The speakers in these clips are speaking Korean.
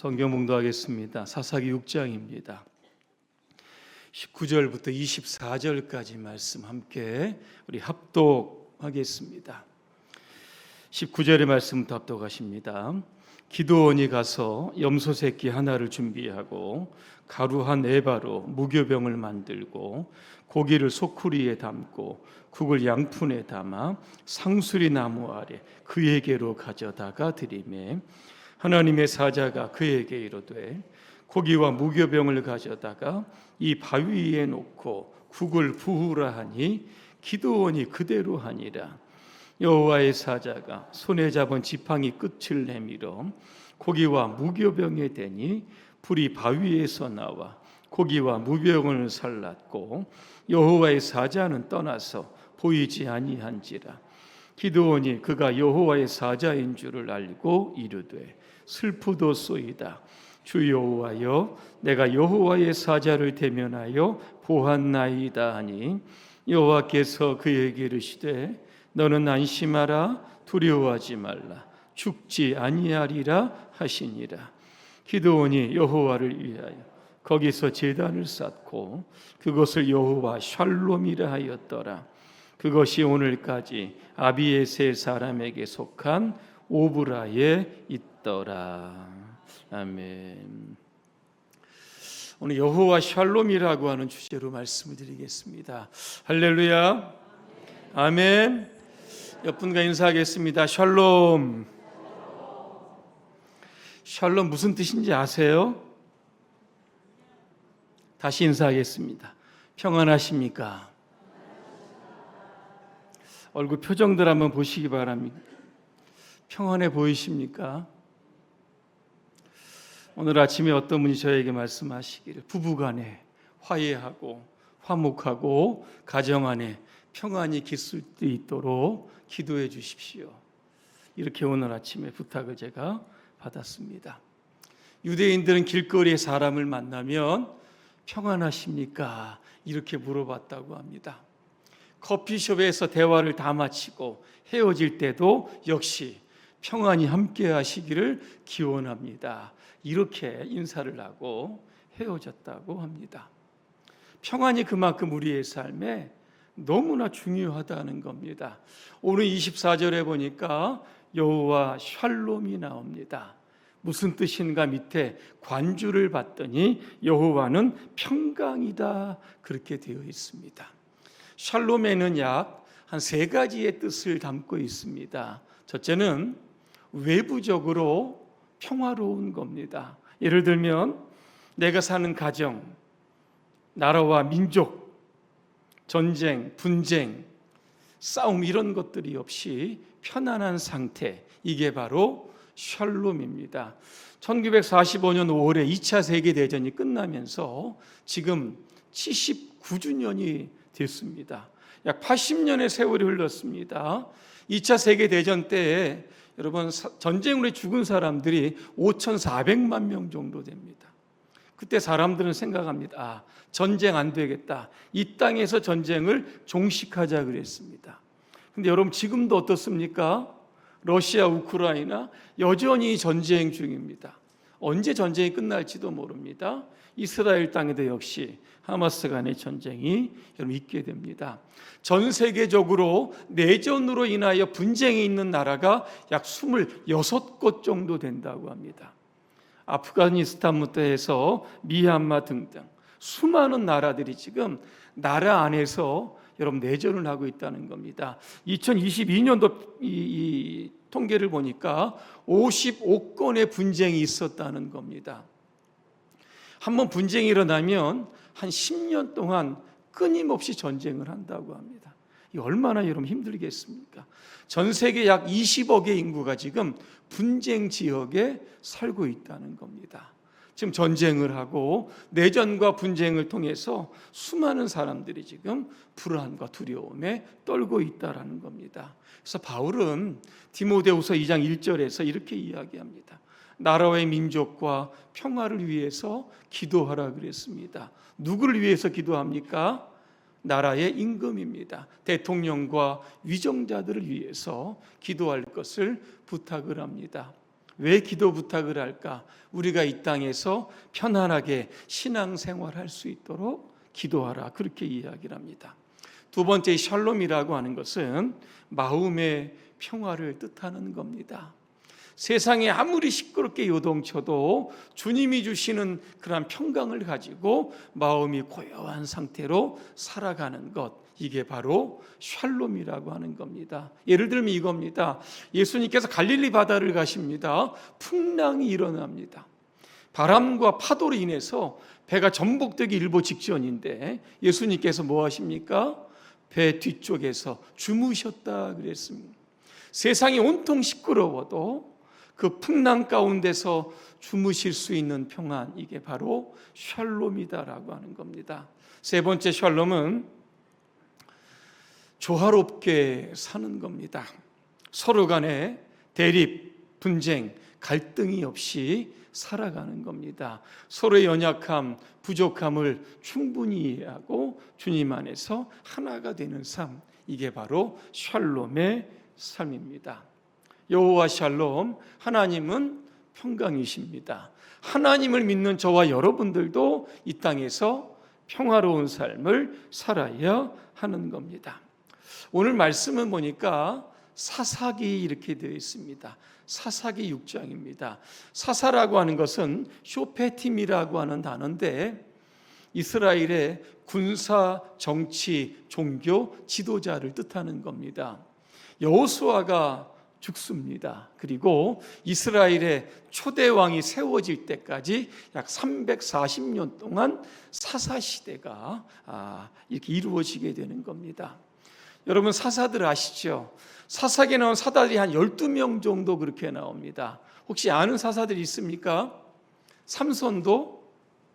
성경 봉도하겠습니다. 사사기 6장입니다. 19절부터 24절까지 말씀 함께 우리 합독하겠습니다. 19절의 말씀부터 합독하십니다. 기도원이 가서 염소 새끼 하나를 준비하고 가루 한 에바로 무교병을 만들고 고기를 소쿠리에 담고 국을 양푼에 담아 상수리 나무 아래 그에게로 가져다가 드리매 하나님의 사자가 그에게 이르되 고기와 무교병을 가져다가 이 바위 위에 놓고 국을 부으라 하니 기도원이 그대로 하니라. 여호와의 사자가 손에 잡은 지팡이 끝을 내밀어 고기와 무교병에 대니 불이 바위에서 나와 고기와 무교병을 살랐고 여호와의 사자는 떠나서 보이지 아니한지라. 기도원이 그가 여호와의 사자인 줄을 알고 이르되 슬프도소이다. 주 여호와여 내가 여호와의 사자를 대면하여 보았나이다 하니 여호와께서 그에게 이르시되 너는 안심하라 두려워하지 말라 죽지 아니하리라 하시니라. 기도원이 여호와를 위하여 거기서 제단을 쌓고 그것을 여호와 샬롬이라 하였더라. 그것이 오늘까지 아비에세 사람에게 속한 오브라에 있 더라 아멘 오늘 여호와 샬롬이라고 하는 주제로 말씀을 드리겠습니다 할렐루야 아멘 옆분과 인사하겠습니다 샬롬 샬롬 무슨 뜻인지 아세요? 다시 인사하겠습니다. 평안하십니까? 얼굴 표정들 한번 보시기 바랍니다. 평안해 보이십니까? 오늘 아침에 어떤 분이 저에게 말씀하시기를 부부간에 화해하고 화목하고 가정 안에 평안이 깃을 수 있도록 기도해 주십시오. 이렇게 오늘 아침에 부탁을 제가 받았습니다. 유대인들은 길거리에 사람을 만나면 평안하십니까? 이렇게 물어봤다고 합니다. 커피숍에서 대화를 다 마치고 헤어질 때도 역시 평안히 함께 하시기를 기원합니다. 이렇게 인사를 하고 헤어졌다고 합니다. 평안이 그만큼 우리의 삶에 너무나 중요하다는 겁니다. 오늘 24절에 보니까 여호와 샬롬이 나옵니다. 무슨 뜻인가 밑에 관주를 봤더니 여호와는 평강이다 그렇게 되어 있습니다. 샬롬에는 약 한 세 가지의 뜻을 담고 있습니다. 첫째는 외부적으로 평화로운 겁니다. 예를 들면 내가 사는 가정, 나라와 민족, 전쟁, 분쟁, 싸움 이런 것들이 없이 편안한 상태 이게 바로 샬롬입니다. 1945년 5월에 2차 세계 대전이 끝나면서 지금 79주년이 됐습니다. 약 80년의 세월이 흘렀습니다. 2차 세계 대전 때에 여러분 전쟁으로 죽은 사람들이 5,400만 명 정도 됩니다. 그때 사람들은 생각합니다. 아, 전쟁 안 되겠다. 이 땅에서 전쟁을 종식하자 그랬습니다. 근데 여러분 지금도 어떻습니까? 러시아, 우크라이나 여전히 전쟁 중입니다. 언제 전쟁이 끝날지도 모릅니다. 이스라엘 땅에도 역시 하마스 간의 전쟁이 여러분 있게 됩니다. 전 세계적으로 내전으로 인하여 분쟁이 있는 나라가 약 26곳 정도 된다고 합니다. 아프가니스탄부터 해서 미얀마 등등 수많은 나라들이 지금 나라 안에서 여러분 내전을 하고 있다는 겁니다. 2022년도 이, 이 통계를 보니까 55건의 분쟁이 있었다는 겁니다. 한번 분쟁이 일어나면 한 10년 동안 끊임없이 전쟁을 한다고 합니다. 이 얼마나 여러분 힘들겠습니까? 전 세계 약 20억의 인구가 지금 분쟁 지역에 살고 있다는 겁니다. 지금 전쟁을 하고 내전과 분쟁을 통해서 수많은 사람들이 지금 불안과 두려움에 떨고 있다라는 겁니다. 그래서 바울은 디모데후서 2장 1절에서 이렇게 이야기합니다. 나라의 민족과 평화를 위해서 기도하라 그랬습니다. 누구를 위해서 기도합니까? 나라의 임금입니다. 대통령과 위정자들을 위해서 기도할 것을 부탁을 합니다. 왜 기도 부탁을 할까? 우리가 이 땅에서 편안하게 신앙생활할 수 있도록 기도하라. 그렇게 이야기를 합니다. 두 번째 샬롬이라고 하는 것은 마음의 평화를 뜻하는 겁니다. 세상에 아무리 시끄럽게 요동쳐도 주님이 주시는 그러한 평강을 가지고 마음이 고요한 상태로 살아가는 것. 이게 바로 샬롬이라고 하는 겁니다. 예를 들면 이겁니다. 예수님께서 갈릴리 바다를 가십니다. 풍랑이 일어납니다. 바람과 파도로 인해서 배가 전복되기 일보 직전인데 예수님께서 뭐 하십니까? 배 뒤쪽에서 주무셨다 그랬습니다. 세상이 온통 시끄러워도 그 풍랑 가운데서 주무실 수 있는 평안 이게 바로 샬롬이다라고 하는 겁니다. 세 번째 샬롬은 조화롭게 사는 겁니다. 서로 간에 대립, 분쟁, 갈등이 없이 살아가는 겁니다. 서로의 연약함, 부족함을 충분히 이해하고 주님 안에서 하나가 되는 삶. 이게 바로 샬롬의 삶입니다. 여호와 샬롬, 하나님은 평강이십니다. 하나님을 믿는 저와 여러분들도 이 땅에서 평화로운 삶을 살아야 하는 겁니다. 오늘 말씀은 보니까 사사기 이렇게 되어 있습니다. 사사기 6장입니다. 사사라고 하는 것은 쇼페팀이라고 하는 단어인데 이스라엘의 군사, 정치, 종교 지도자를 뜻하는 겁니다. 여호수아가 죽습니다. 그리고 이스라엘의 초대 왕이 세워질 때까지 약 340년 동안 사사 시대가 아, 이렇게 이루어지게 되는 겁니다. 여러분 사사들 아시죠? 사사기에 나온 사다들이 한 12명 정도 그렇게 나옵니다. 혹시 아는 사사들이 있습니까? 삼손도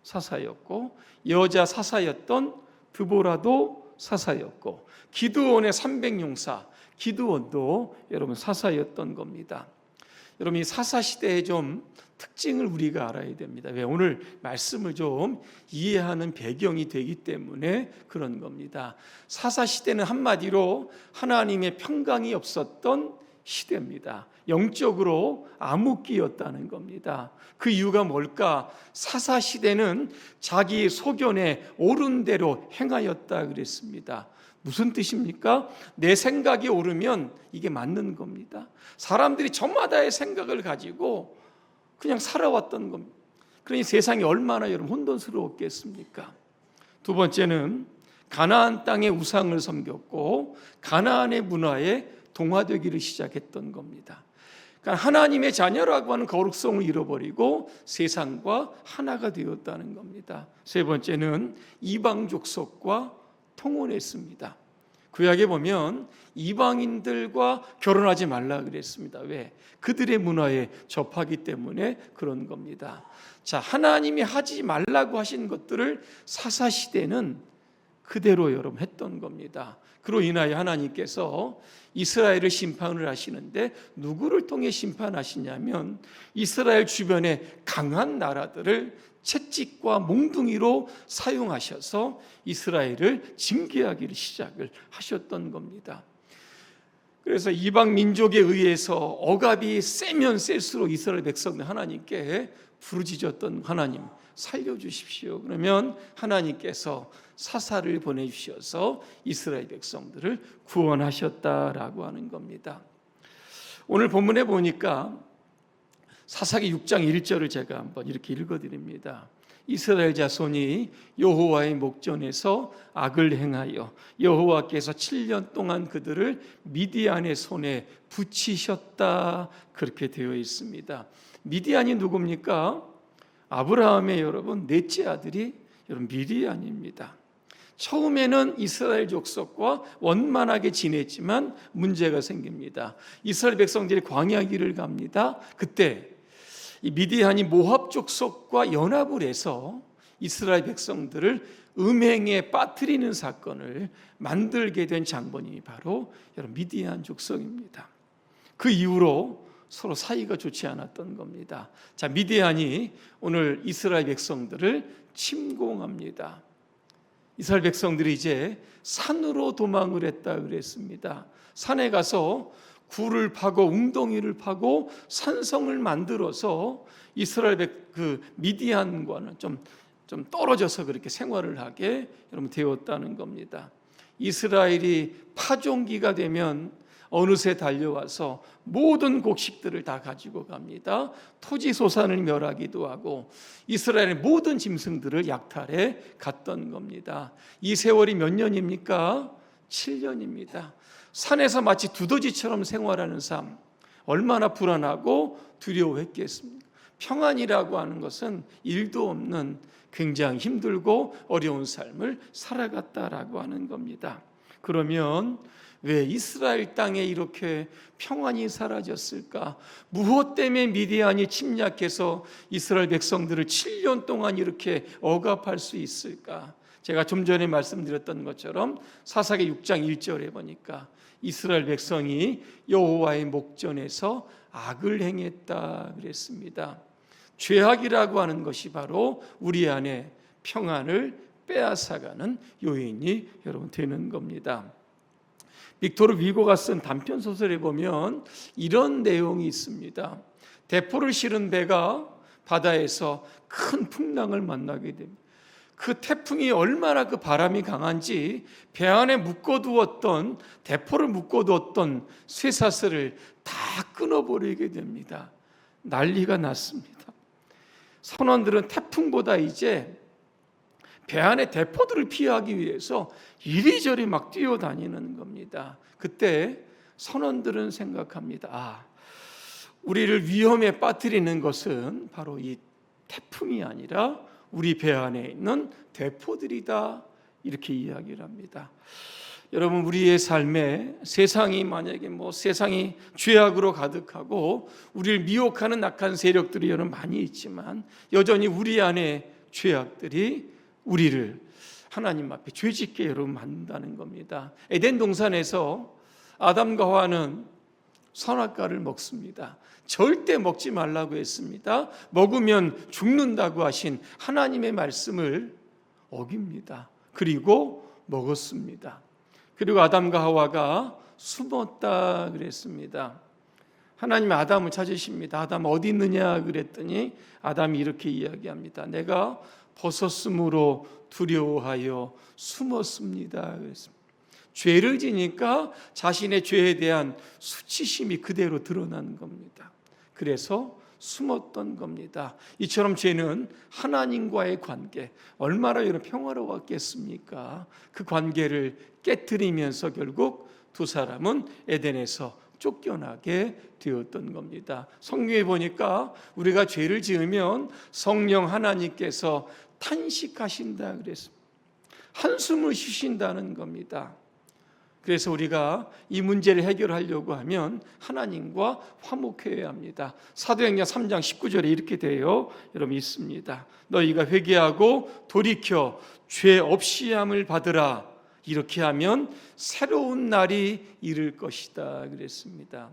사사였고 여자 사사였던 드보라도 사사였고 기드온의 300용사 기드온도 여러분 사사였던 겁니다. 여러분 이 사사 시대의 좀 특징을 우리가 알아야 됩니다. 왜 오늘 말씀을 좀 이해하는 배경이 되기 때문에 그런 겁니다. 사사 시대는 한마디로 하나님의 평강이 없었던 시대입니다. 영적으로 암흑기였다는 겁니다. 그 이유가 뭘까? 사사 시대는 자기 소견에 옳은 대로 행하였다 그랬습니다. 무슨 뜻입니까? 내 생각이 옳으면 이게 맞는 겁니다. 사람들이 저마다의 생각을 가지고 그냥 살아왔던 겁니다. 그러니 세상이 얼마나 여러분 혼돈스러웠겠습니까? 두 번째는 가나안 땅의 우상을 섬겼고 가나안의 문화에 동화되기를 시작했던 겁니다. 그러니까 하나님의 자녀라고 하는 거룩성을 잃어버리고 세상과 하나가 되었다는 겁니다. 세 번째는 이방 족속과 통혼했습니다. 구약에 보면 이방인들과 결혼하지 말라 그랬습니다. 왜? 그들의 문화에 접하기 때문에 그런 겁니다. 자, 하나님이 하지 말라고 하신 것들을 사사 시대는 그대로 여러분 했던 겁니다. 그로 인하여 하나님께서 이스라엘을 심판을 하시는데 누구를 통해 심판하시냐면 이스라엘 주변의 강한 나라들을 채찍과 몽둥이로 사용하셔서 이스라엘을 징계하기를 시작을 하셨던 겁니다. 그래서 이방 민족에 의해서 억압이 세면 셀수록 이스라엘 백성들 하나님께 부르짖었던 하나님 살려주십시오. 그러면 하나님께서 사사를 보내주셔서 이스라엘 백성들을 구원하셨다라고 하는 겁니다. 오늘 본문에 보니까 사사기 6장 1절을 제가 한번 이렇게 읽어 드립니다. 이스라엘 자손이 여호와의 목전에서 악을 행하여 여호와께서 7년 동안 그들을 미디안의 손에 붙이셨다 그렇게 되어 있습니다. 미디안이 누굽니까? 아브라함의 여러분 넷째 아들이 여러분 미디안입니다. 처음에는 이스라엘 족속과 원만하게 지냈지만 문제가 생깁니다. 이스라엘 백성들이 광야 길을 갑니다. 그때 이 미디안이 모압 족속과 연합을 해서 이스라엘 백성들을 음행에 빠뜨리는 사건을 만들게 된 장본인이 바로 여러분 미디안 족속입니다. 그 이후로 서로 사이가 좋지 않았던 겁니다. 자, 미디안이 오늘 이스라엘 백성들을 침공합니다. 이스라엘 백성들이 이제 산으로 도망을 했다 그랬습니다. 산에 가서 굴을 파고 웅덩이를 파고 산성을 만들어서 이스라엘 백- 그 미디안과는 좀, 좀 떨어져서 그렇게 생활을 하게 여러분 되었다는 겁니다. 이스라엘이 파종기가 되면 어느새 달려와서 모든 곡식들을 다 가지고 갑니다. 토지 소산을 멸하기도 하고 이스라엘의 모든 짐승들을 약탈해 갔던 겁니다. 이 세월이 몇 년입니까? 7년입니다. 산에서 마치 두더지처럼 생활하는 삶 얼마나 불안하고 두려워했겠습니까? 평안이라고 하는 것은 일도 없는 굉장히 힘들고 어려운 삶을 살아갔다라고 하는 겁니다. 그러면 왜 이스라엘 땅에 이렇게 평안이 사라졌을까? 무엇 때문에 미디안이 침략해서 이스라엘 백성들을 7년 동안 이렇게 억압할 수 있을까? 제가 좀 전에 말씀드렸던 것처럼 사사기 6장 1절에 보니까 이스라엘 백성이 여호와의 목전에서 악을 행했다 그랬습니다. 죄악이라고 하는 것이 바로 우리 안에 평안을 빼앗아가는 요인이 여러분 되는 겁니다. 빅토르 위고가 쓴 단편 소설에 보면 이런 내용이 있습니다. 대포를 실은 배가 바다에서 큰 풍랑을 만나게 됩니다. 그 태풍이 얼마나 그 바람이 강한지 배 안에 묶어두었던 대포를 묶어두었던 쇠사슬을 다 끊어버리게 됩니다. 난리가 났습니다. 선원들은 태풍보다 이제 배 안에 대포들을 피하기 위해서 이리저리 막 뛰어다니는 겁니다. 그때 선원들은 생각합니다. 아, 우리를 위험에 빠뜨리는 것은 바로 이 태풍이 아니라 우리 배 안에 있는 대포들이다. 이렇게 이야기를 합니다. 여러분 우리의 삶에 세상이 만약에 뭐 세상이 죄악으로 가득하고 우리를 미혹하는 악한 세력들이 여러분 많이 있지만 여전히 우리 안에 죄악들이 우리를 하나님 앞에 죄짓게 여러분 만든다는 겁니다. 에덴 동산에서 아담과 하와는 선악과를 먹습니다. 절대 먹지 말라고 했습니다. 먹으면 죽는다고 하신 하나님의 말씀을 어깁니다. 그리고 먹었습니다. 그리고 아담과 하와가 숨었다 그랬습니다. 하나님 아담을 찾으십니다. 아담 어디 있느냐 그랬더니 아담이 이렇게 이야기합니다. 내가 벗었으므로 두려워하여 숨었습니다. 그랬습니다. 죄를 지니까 자신의 죄에 대한 수치심이 그대로 드러나는 겁니다. 그래서 숨었던 겁니다. 이처럼 죄는 하나님과의 관계 얼마나 여러분 평화로웠겠습니까? 그 관계를 깨뜨리면서 결국 두 사람은 에덴에서 쫓겨나게 되었던 겁니다. 성경에 보니까 우리가 죄를 지으면 성령 하나님께서 탄식하신다 그랬습니다. 한숨을 쉬신다는 겁니다. 그래서 우리가 이 문제를 해결하려고 하면 하나님과 화목해야 합니다. 사도행전 3장 19절에 이렇게 돼요. 여러분 있습니다. 너희가 회개하고 돌이켜 죄 없이 함을 받으라. 이렇게 하면 새로운 날이 이를 것이다 그랬습니다.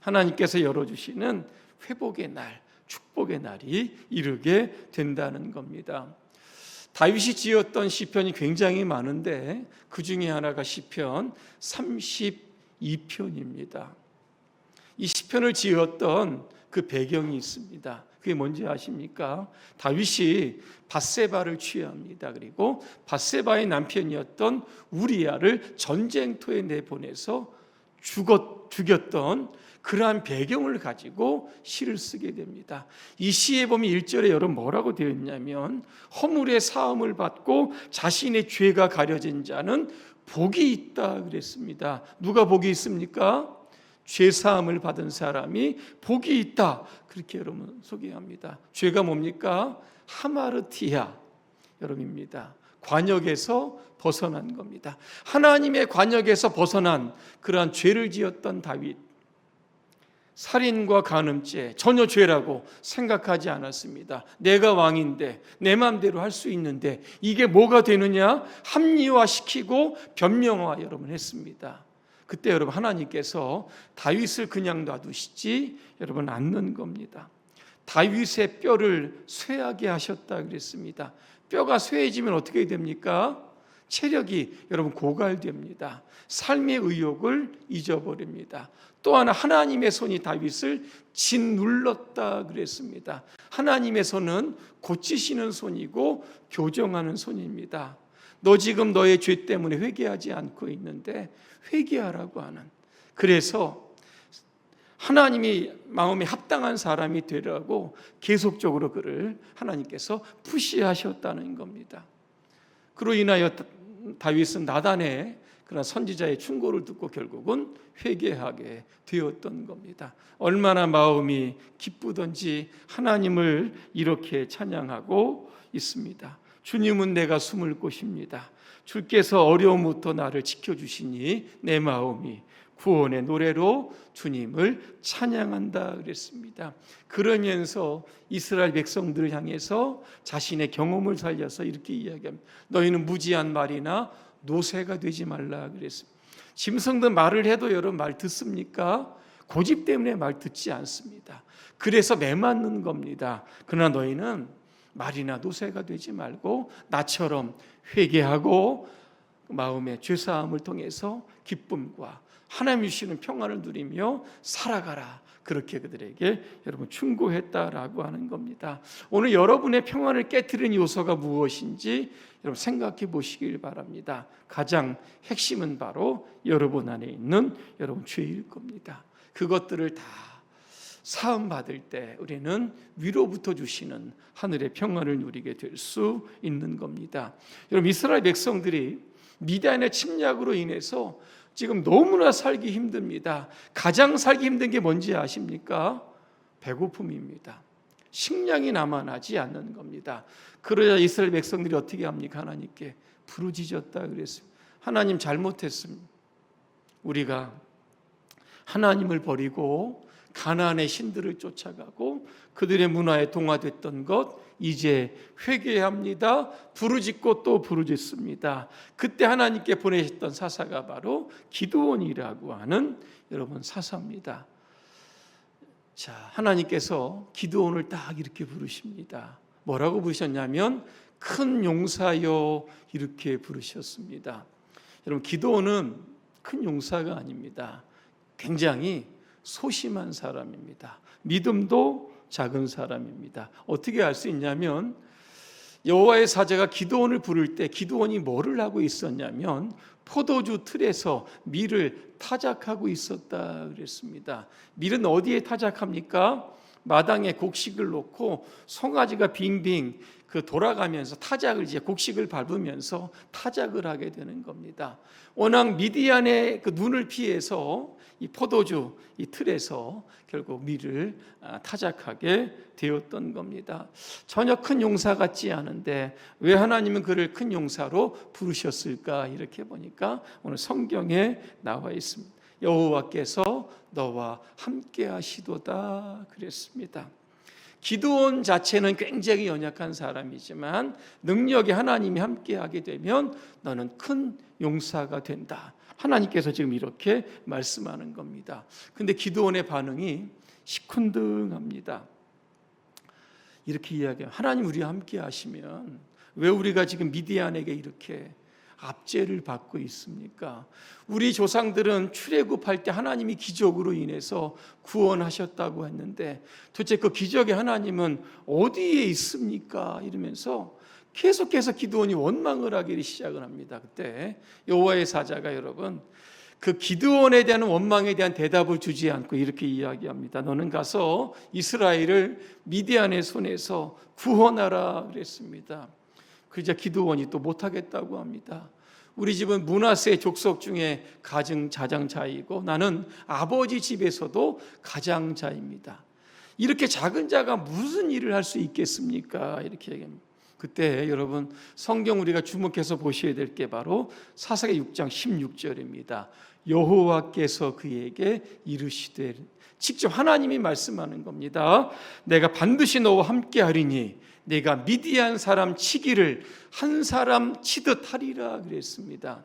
하나님께서 열어 주시는 회복의 날, 축복의 날이 이르게 된다는 겁니다. 다윗이 지었던 시편이 굉장히 많은데 그 중에 하나가 시편 32편입니다. 이 시편을 지었던 그 배경이 있습니다. 그게 뭔지 아십니까? 다윗이 바세바를 취합니다. 그리고 바세바의 남편이었던 우리야를 전쟁터에 내보내서 죽었, 죽였던 그러한 배경을 가지고 시를 쓰게 됩니다. 이 시에 보면 1절에 여러분 뭐라고 되어 있냐면 허물의 사함을 받고 자신의 죄가 가려진 자는 복이 있다 그랬습니다. 누가 복이 있습니까? 죄 사함을 받은 사람이 복이 있다. 그렇게 여러분 소개합니다. 죄가 뭡니까? 하마르티아 여러분입니다. 관역에서 벗어난 겁니다. 하나님의 관역에서 벗어난 그러한 죄를 지었던 다윗 살인과 간음죄 전혀 죄라고 생각하지 않았습니다. 내가 왕인데 내 마음대로 할 수 있는데 이게 뭐가 되느냐 합리화시키고 변명화 여러분 했습니다. 그때 여러분 하나님께서 다윗을 그냥 놔두시지 여러분 않는 겁니다. 다윗의 뼈를 쇠하게 하셨다 그랬습니다. 뼈가 쇠해지면 어떻게 됩니까? 체력이 여러분 고갈됩니다. 삶의 의욕을 잊어버립니다. 또 하나 하나님의 손이 다윗을 짓눌렀다 그랬습니다. 하나님의 손은 고치시는 손이고 교정하는 손입니다. 너 지금 너의 죄 때문에 회개하지 않고 있는데 회개하라고 하는. 그래서 하나님이 마음에 합당한 사람이 되라고 계속적으로 그를 하나님께서 푸시하셨다는 겁니다. 그로 인하여 다윗은 나단의 그런 선지자의 충고를 듣고 결국은 회개하게 되었던 겁니다. 얼마나 마음이 기쁘던지 하나님을 이렇게 찬양하고 있습니다. 주님은 내가 숨을 곳입니다. 주께서 어려움부터 나를 지켜주시니 내 마음이 구원의 노래로 주님을 찬양한다 그랬습니다. 그러면서 이스라엘 백성들을 향해서 자신의 경험을 살려서 이렇게 이야기합니다. 너희는 무지한 말이나 노새가 되지 말라 그랬습니다. 짐승들 말을 해도 여러분 말 듣습니까? 고집 때문에 말 듣지 않습니다. 그래서 매맞는 겁니다. 그러나 너희는 말이나 노새가 되지 말고 나처럼 회개하고 마음의 죄사함을 통해서 기쁨과 하나님 주시는 평안을 누리며 살아가라. 그렇게 그들에게 여러분 충고했다라고 하는 겁니다. 오늘 여러분의 평안을 깨뜨리는 요소가 무엇인지 여러분 생각해 보시길 바랍니다. 가장 핵심은 바로 여러분 안에 있는 여러분 죄일 겁니다. 그것들을 다 사함 받을 때 우리는 위로부터 주시는 하늘의 평안을 누리게 될 수 있는 겁니다. 여러분 이스라엘 백성들이 미디안의 침략으로 인해서 지금 너무나 살기 힘듭니다. 가장 살기 힘든 게 뭔지 아십니까? 배고픔입니다. 식량이 남아나지 않는 겁니다. 그러자 이스라엘 백성들이 어떻게 합니까? 하나님께 부르짖었다 그랬습니다. 하나님 잘못했습니다. 우리가 하나님을 버리고 가나안의 신들을 쫓아가고 그들의 문화에 동화됐던 것 이제 회개합니다. 부르짖고 또 부르짖습니다. 그때 하나님께 보내셨던 사사가 바로 기도원이라고 하는 여러분 사사입니다. 자, 하나님께서 기도원을 딱 이렇게 부르십니다. 뭐라고 부르셨냐면 큰 용사여 이렇게 부르셨습니다. 여러분 기도원은 큰 용사가 아닙니다. 굉장히 소심한 사람입니다. 믿음도 작은 사람입니다. 어떻게 알 수 있냐면 여호와의 사자가 기도원을 부를 때 기도원이 뭐를 하고 있었냐면 포도주 틀에서 밀을 타작하고 있었다 그랬습니다. 밀은 어디에 타작합니까? 마당에 곡식을 놓고 송아지가 빙빙 그 돌아가면서 타작을 이제 곡식을 밟으면서 타작을 하게 되는 겁니다. 워낙 미디안의 그 눈을 피해서 이 포도주 이 틀에서 결국 밀을 아, 타작하게 되었던 겁니다. 전혀 큰 용사 같지 않은데 왜 하나님은 그를 큰 용사로 부르셨을까 이렇게 보니까 오늘 성경에 나와 있습니다. 여호와께서 너와 함께 하시도다 그랬습니다. 기도원 자체는 굉장히 연약한 사람이지만 능력이 하나님이 함께하게 되면 너는 큰 용사가 된다. 하나님께서 지금 이렇게 말씀하는 겁니다. 근데 기도원의 반응이 시큰둥합니다. 이렇게 이야기해요. 하나님 우리와 함께 하시면 왜 우리가 지금 미디안에게 이렇게 압제를 받고 있습니까? 우리 조상들은 출애굽할 때 하나님이 기적으로 인해서 구원하셨다고 했는데 도대체 그 기적의 하나님은 어디에 있습니까? 이러면서 계속해서 기도원이 원망을 하기 시작을 합니다. 그때 여호와의 사자가 여러분 그 기드온에 대한 원망에 대한 대답을 주지 않고 이렇게 이야기합니다. 너는 가서 이스라엘을 미디안의 손에서 구원하라 그랬습니다. 그러자 기드온이 또 못하겠다고 합니다. 우리 집은 문하세 족속 중에 가정 자장자이고 나는 아버지 집에서도 가장자입니다. 이렇게 작은 자가 무슨 일을 할 수 있겠습니까? 이렇게 얘기합니다. 그때 여러분 성경 우리가 주목해서 보셔야 될 게 바로 사사기 6장 16절입니다. 여호와께서 그에게 이르시되 직접 하나님이 말씀하는 겁니다. 내가 반드시 너와 함께 하리니 내가 미디안 사람 치기를 한 사람 치듯 하리라 그랬습니다.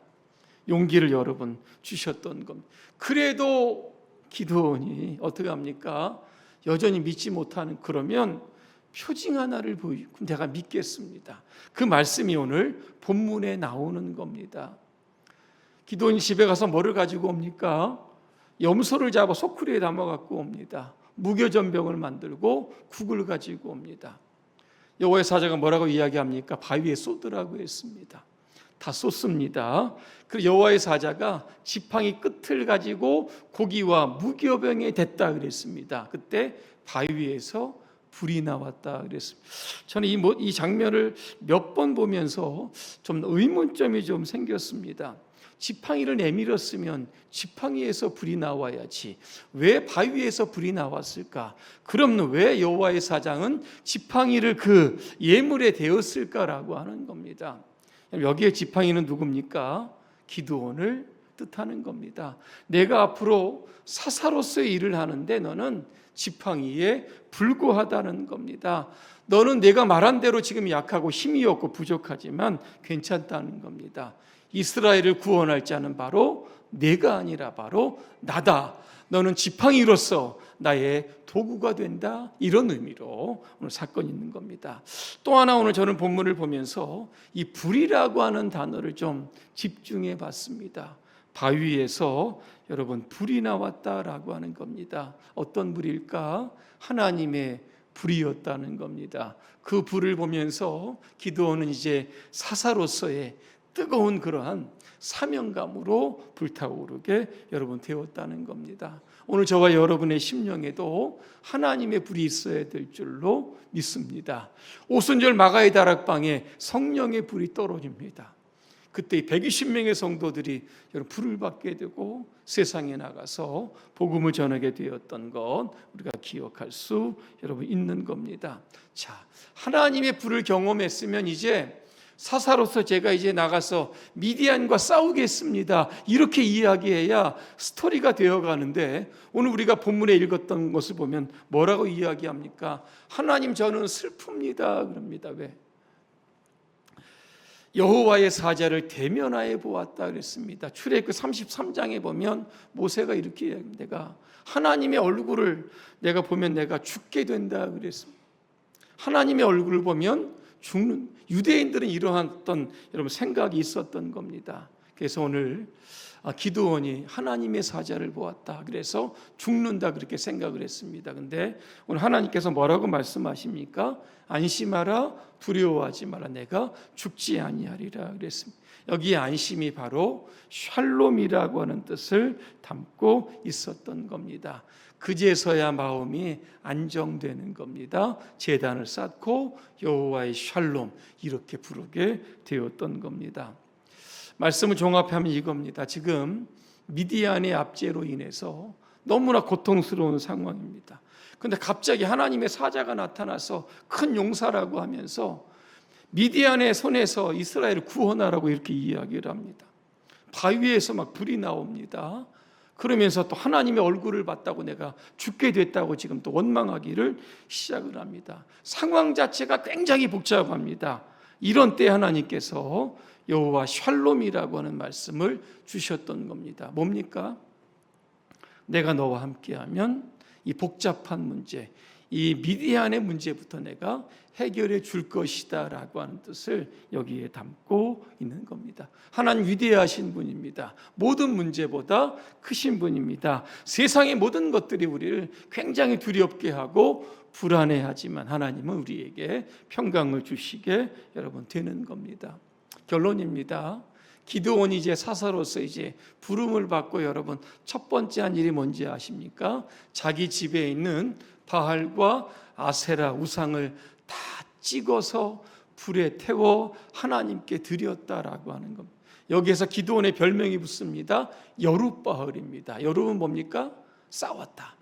용기를 여러분 주셨던 겁니다. 그래도 기도원이 어떻게 합니까? 여전히 믿지 못하는 그러면 표징 하나를 보이고 내가 믿겠습니다. 그 말씀이 오늘 본문에 나오는 겁니다. 기도원 집에 가서 뭐를 가지고 옵니까? 염소를 잡아 소쿠리에 담아 갖고 옵니다. 무교전병을 만들고 국을 가지고 옵니다. 여호와의 사자가 뭐라고 이야기합니까? 바위에 쏟으라고 했습니다. 다 쏟습니다. 그 여호와의 사자가 지팡이 끝을 가지고 고기와 무교병에 댔다 그랬습니다. 그때 바위 위에서 불이 나왔다 그랬습니다. 저는 이, 뭐- 이 장면을 몇 번 보면서 좀 의문점이 좀 생겼습니다. 지팡이를 내밀었으면 지팡이에서 불이 나와야지 왜 바위 위에서 불이 나왔을까? 그럼 왜 여호와의 사장은 지팡이를 그 예물에 대었을까라고 하는 겁니다. 여기에 지팡이는 누굽니까? 기드온을 뜻하는 겁니다. 내가 앞으로 사사로서의 일을 하는데 너는 지팡이에 불구하다는 겁니다. 너는 내가 말한 대로 지금 약하고 힘이 없고 부족하지만 괜찮다는 겁니다. 이스라엘을 구원할 자는 바로 내가 아니라 바로 나다. 너는 지팡이로서 나의 도구가 된다. 이런 의미로 오늘 사건이 있는 겁니다. 또 하나 오늘 저는 본문을 보면서 이 불이라고 하는 단어를 좀 집중해 봤습니다. 바위에서 여러분 불이 나왔다라고 하는 겁니다. 어떤 불일까? 하나님의 불이었다는 겁니다. 그 불을 보면서 기도원은 이제 사사로서의 뜨거운 그러한 사명감으로 불타오르게 여러분 되었다는 겁니다. 오늘 저와 여러분의 심령에도 하나님의 불이 있어야 될 줄로 믿습니다. 오순절 마가의 다락방에 성령의 불이 떨어집니다. 그때 120명의 성도들이 여러분 불을 받게 되고 세상에 나가서 복음을 전하게 되었던 것 우리가 기억할 수 여러분 있는 겁니다. 자, 하나님의 불을 경험했으면 이제 사사로서 제가 이제 나가서 미디안과 싸우겠습니다. 이렇게 이야기해야 스토리가 되어 가는데 오늘 우리가 본문에 읽었던 것을 보면 뭐라고 이야기합니까? 하나님 저는 슬픕니다. 그럽니다. 왜? 여호와의 사자를 대면하여 보았다 그랬습니다. 출애굽 33장에 보면 모세가 이렇게. 내가 하나님의 얼굴을 내가 보면 내가 죽게 된다 그랬습니다. 하나님의 얼굴을 보면 죽는 유대인들은 이러한 어떤 여러분 생각이 있었던 겁니다. 그래서 오늘 아, 기도원이 하나님의 사자를 보았다. 그래서 죽는다 그렇게 생각을 했습니다. 근데 오늘 하나님께서 뭐라고 말씀하십니까? 안심하라 두려워하지 마라 내가 죽지 아니하리라 그랬습니다. 여기에 안심이 바로 샬롬이라고 하는 뜻을 담고 있었던 겁니다. 그제서야 마음이 안정되는 겁니다. 제단을 쌓고 여호와의 샬롬 이렇게 부르게 되었던 겁니다. 말씀을 종합하면 이겁니다. 지금 미디안의 압제로 인해서 너무나 고통스러운 상황입니다. 근데 갑자기 하나님의 사자가 나타나서 큰 용사라고 하면서 미디안의 손에서 이스라엘을 구원하라고 이렇게 이야기를 합니다. 바위에서 막 불이 나옵니다. 그러면서 또 하나님의 얼굴을 봤다고 내가 죽게 됐다고 지금 또 원망하기를 시작을 합니다. 상황 자체가 굉장히 복잡합니다. 이런 때 하나님께서 여호와 샬롬이라고 하는 말씀을 주셨던 겁니다. 뭡니까? 내가 너와 함께하면 이 복잡한 문제, 이 미디안의 문제부터 내가 해결해 줄 것이다 라고 하는 뜻을 여기에 담고 있는 겁니다. 하나님 위대하신 분입니다. 모든 문제보다 크신 분입니다. 세상의 모든 것들이 우리를 굉장히 두렵게 하고 불안해하지만 하나님은 우리에게 평강을 주시게 여러분 되는 겁니다. 결론입니다. 기도원이 이제 사사로서 이제 부름을 받고 여러분 첫 번째 한 일이 뭔지 아십니까? 자기 집에 있는 바알과 아세라 우상을 다 찍어서 불에 태워 하나님께 드렸다라고 하는 겁니다. 여기에서 기도원의 별명이 붙습니다. 여룻바알입니다. 여룻은 뭡니까? 싸웠다.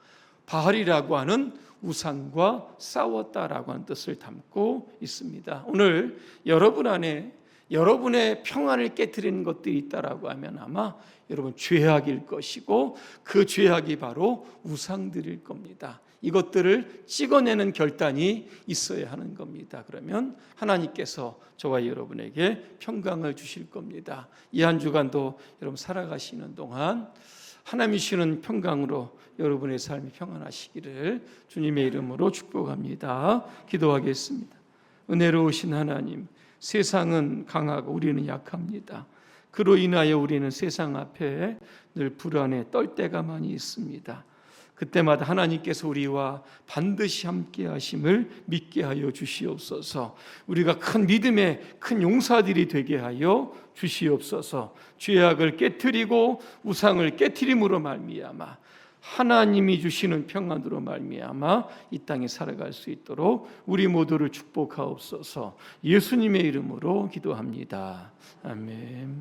바알이라고 하는 우상과 싸웠다라고 하는 뜻을 담고 있습니다. 오늘 여러분 안에 여러분의 평안을 깨뜨리는 것들이 있다라고 하면 아마 여러분 죄악일 것이고 그 죄악이 바로 우상들일 겁니다. 이것들을 찍어내는 결단이 있어야 하는 겁니다. 그러면 하나님께서 저와 여러분에게 평강을 주실 겁니다. 이 한 주간도 여러분 살아가시는 동안 하나님이 주시는 평강으로 여러분의 삶이 평안하시기를 주님의 이름으로 축복합니다. 기도하겠습니다. 은혜로우신 하나님, 세상은 강하고 우리는 약합니다. 그로 인하여 우리는 세상 앞에 늘 불안에 떨 때가 많이 있습니다. 그때마다 하나님께서 우리와 반드시 함께 하심을 믿게 하여 주시옵소서. 우리가 큰 믿음의 큰 용사들이 되게 하여 주시옵소서. 죄악을 깨뜨리고 우상을 깨뜨림으로 말미암아 하나님이 주시는 평안으로 말미암아 이 땅에 살아갈 수 있도록 우리 모두를 축복하옵소서. 예수님의 이름으로 기도합니다. 아멘.